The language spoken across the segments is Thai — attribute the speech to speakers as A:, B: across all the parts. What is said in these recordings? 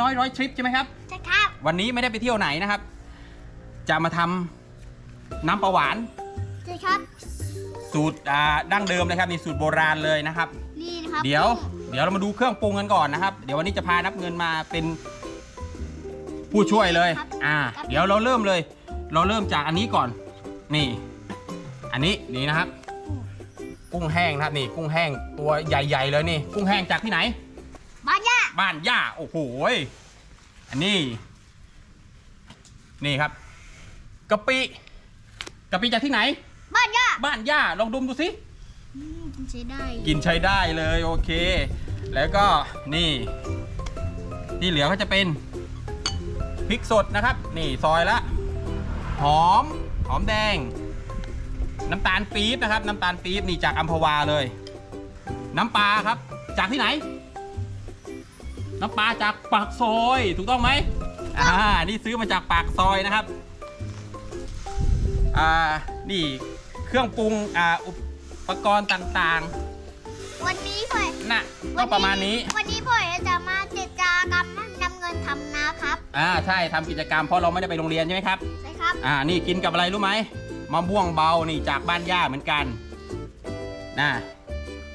A: น้อยร้อยทริปใช่ไหมครับ
B: ใช่ครับ
A: วันนี้ไม่ได้ไปเที่ยวไหนนะครับ จะมาทำน้ำปลาหวาน
B: ใช่ครับ
A: สูตรอ่าดั้งเดิมเลยครับนี่สูตรโบราณเลยนะครับ
B: นี่นะครับ
A: เดี๋ยว เดี๋ยวเรามาดูเครื่องปรุงกันก่อนนะครับ เดี๋ยววันนี้จะพานับเงินมาเป็นผู้ช่วยเลย อ่า เดี๋ยวเราเริ่มเลย เราเริ่มจากอันนี้ก่อน นี่ อันนี้นี่นะครับ กุ้งแห้งนะครับนี่ กุ้งแห้งตัวใหญ่ ๆ เลยนี่ กุ้งแห้งจากที่ไหน
B: บ้านย่า
A: บ้านย่าโอ้โหยอันนี้ นี่ครับกะปิกะปิจากที่ไหน
B: บ้านย่า
A: บ้านย่าลองดมดูสิ
B: อืมใช้ได้
A: กินใช้ได้เลยโอเค แล้วก็นี่ ที่เหลือก็จะเป็นพริกสดนะครับ นี่ซอยละหอมหอมแดง น้ำตาลปี๊บนะครับ น้ำตาลปี๊บนี่จากอัมพวาเลย น้ำปลาครับ จากที่ไหน น้ำปลาจากปากซอย ถูกต้องไหมอ่า นี่ซื้อมาจากปากซอยนะครับ อ่า นี่เครื่องปรุง อ่า อุปกรณ์ต่าง
B: วันนี้พ่อย
A: ๆ น่ะ ก็ประมาณนี้
B: วันนี้พ่อยจะมาเจรจากรรมนำเงินทำนะครับ
A: อ่า ใช่ ทำกิจกรรมเพราะเราไม่ได้ไปโรงเรียนใช่ไหมครับ
B: ใช่ครับ
A: อ่า นี่กินกับอะไรรู้ไหมมะม่วงเบา นี่จากบ้านย่าเหมือนกัน น่ะ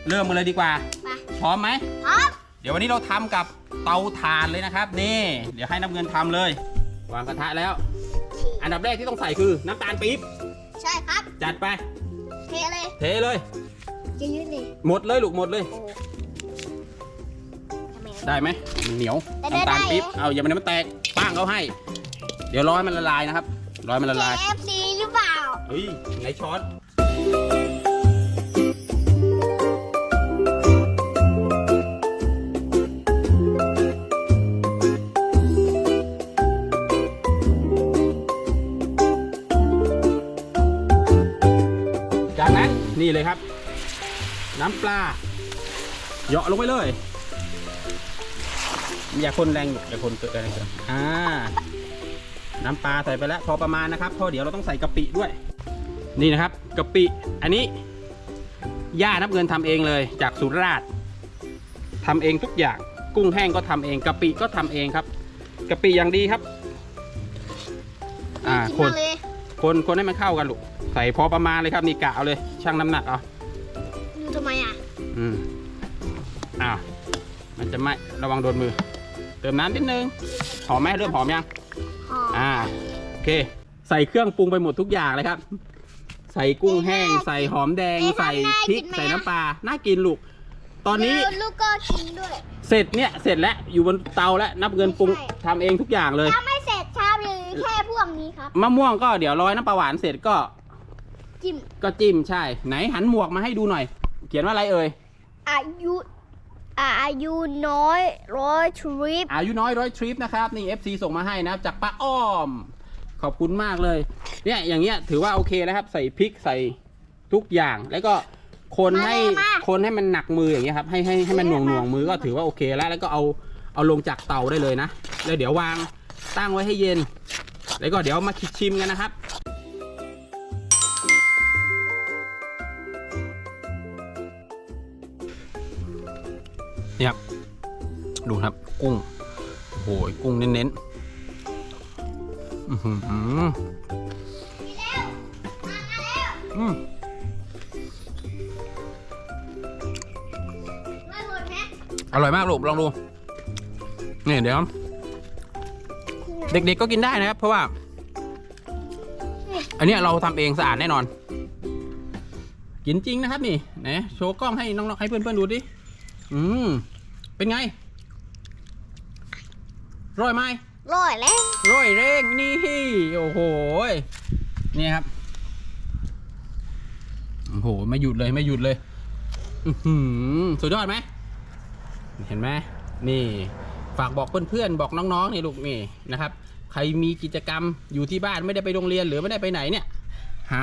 A: เริ่มกันเลยดีกว่า
B: ไป
A: พร้อมไหม
B: พร้อม
A: เดี๋ยววันนี้เราทำกับ เตาถ่านเลยนะครับ นี่ เดี๋ยวให้น้ำเงินทำเลย วางกระทะแล้ว อันดับแรกที่ต้องใส่คือน้ำตาลปี๊บ
B: ใช่ครับ
A: จัดไป
B: เทเลย
A: เทเลย
B: จะยืดเลย
A: หมดเลยลูกหมดเลย
B: โอ้ทำไม
A: ได้ไหมมันเหนียว
B: ได้
A: น้ำตาล
B: ได้
A: ปี๊บ
B: ได้
A: เอาอย่ามันมันแตกป้างเขาให้ เดี๋ยวรอให้มันละลายนะครับรอให้มันละลาย
B: KFC หรือเปล่า
A: เฮ้ยไหนช้อน นั้นนี่เลยครับ น้ำปลาเหยาะลงไปเลย อย่าคนแรงอย่าคนเกิดอะไรเกิดอ่า น้ำปลาใส่ไปแล้ว พอประมาณนะครับเพราะเดี๋ยวเราต้องใส่กะปิด้วย นี่นะครับกะปิอันนี้ย่านับเงินทำเองเลย จากสุราษฎร์ทำเองทุกอย่างกุ้งแห้งก็ทำเองกะปิก็ทำเองครับกะปิอย่างดีครับ อ่า
B: กิน
A: คน
B: มาเลย
A: คนคนให้มันเข้ากันลูก ใส่พอประมาณเลยครับนี่กะเอาเลยชั่งน้ำหนักเอา
B: ดูทำไมอะ
A: อืมอ้าวมันจะไหม่ระวังโดนมือ เติมน้ำนิดนึงหอมไหมเริ่มหอมยัง
B: หอม
A: อ่าโอเค ใส่เครื่องปรุงไปหมดทุกอย่างเลยครับ ใส่กุ้งแห้ง ใส่หอมแดง ใส่พริกใส่น้ำปลาน่ากินลูก ตอนนี้
B: แล้วลูกก็กินด้วย
A: เสร็จเนี่ยเสร็จแล้วอยู่บนเตาแล้วนับเงินปรุง
B: ไม่ใช่
A: ทำเองทุกอย่างเลย
B: ถ้าไม่เสร็จชามหรือแค่พวกนี้ครับ
A: มะม่วงก็เดี๋ยวร้อยน้ำปลาหวานเสร็จก็
B: จิ้ม
A: ก็จิ้มใช่ ไหนหันหมวกมาให้ดูหน่อย เขียนว่าอะไรเอ่ย
B: อายุอายุน้อยร้อยทริป
A: อายุน้อยร้อยทริปนะครับ นี่ FC ส่งมาให้นะครับ จากป้าอ้อม ขอบคุณมากเลย เนี่ยอย่างเงี้ยถือว่าโอเคแล้วครับ ใส่พริกใส่ทุกอย่างแล้วก็คนให้
B: มาเลยมา
A: คนให้มันหนักมืออย่างเงี้ยครับให้ให้ให้มันหน่วงหน่วงมือก็ถือว่าโอเคแล้ว แล้วก็เอาเอาลงจากเตาได้เลยนะ แล้วเดี๋ยววางตั้งไว้ให้เย็น แล้วก็เดี๋ยวมาชิมกันนะครับ นี่ครับ ดูครับกุ้งโอ้โหกุ้งเน้นๆอื้อหืออืม
B: ไม่หมดแฮะ
A: อร่อยมากลูกลองดูนี่เดี๋ยวเด็กๆก็กินได้นะครับ เพราะว่า อันเนี้ยเราทำเองสะอาดแน่นอน กินจริงนะครับนี่ไหนโชว์กล้องให้น้องๆให้เพื่อนๆดูดิ อืม เป็นไงร่อยไหม
B: ร่อยแล้ว
A: ร่อยเร่งนี่ โอ้โหยนี่ครับ โอ้โห ไม่หยุดเลยไม่หยุดเลย อือหือสุดยอดไหม เห็นไหมนี่ฝากบอกเพื่อนๆ บอกน้องๆนี่ลูกนี่นะครับ ใครมีกิจกรรมอยู่ที่บ้านไม่ได้ไปโรงเรียนหรือไม่ได้ไปไหนเนี่ย หา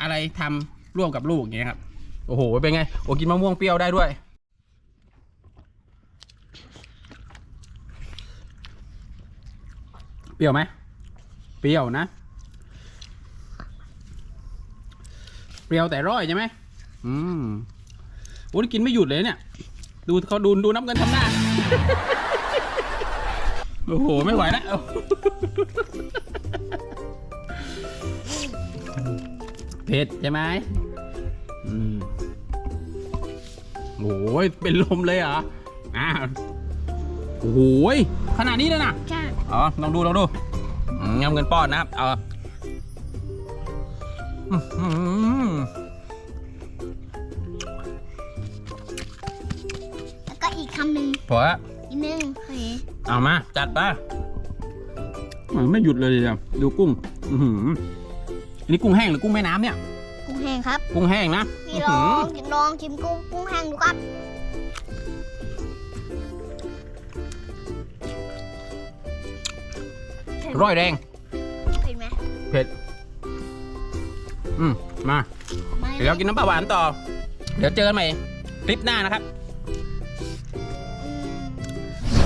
A: อะไรทำร่วมกับลูกอย่างเงี้ยครับ โอ้โห เป็นไง โอ้กินมะม่วงเปรี้ยวได้ด้วย ปรี้ยวไหมเปรี้ยวนะ เปรี้ยวแต่ร่อยใช่ไหมอืมโอ้นี่กินไม่หยุดเลยเนี่ย ดูเขาดูดูนับเงินทำหน้า โอ้โห ไม่ไหวแล้วเผ็ดใช่ไหมอืมโอ้ยเป็นลมเลยเหรออ่าโอ้โหยขนาดนี้เลยนะ
B: ใช่
A: อ๋อลองดูลองดูอืมเอาเงินป้อนนะครับเอาอื้อหือ
B: แล้วก็อีกคำหนึ่ง
A: พอละ
B: อีกหนึ่งโอเค
A: เอามา จัดไปอืมไม่หยุดเลยอะดูกุ้งอือหืออันนี้กุ้งแห้งหรือกุ้งแม่น้ำเนี่ย
B: กุ้งแห้งครับ
A: กุ้งแห้งนะ
B: พี่
A: อื้อ
B: ล
A: หื
B: อ
A: อง
B: กินลองชิมกุ้งกุ้งแห้งดูครับ
A: ร้อยแรง
B: เห็นไหม
A: เผ็ด อืมมา
B: ไม่
A: เดี๋ยวเรากินน้ำปลาหวานต่อ เดี๋ยวเจอกันใหม่คลิปหน้านะครับ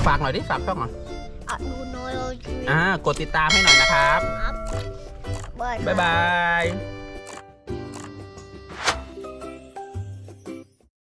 A: ฝากหน่อยดิฝากช่องหน่อย
B: อะดูโนโลจี
A: อ่ากดติดตามให้หน่อยนะครับ
B: ครับ
A: บ๊ายบาย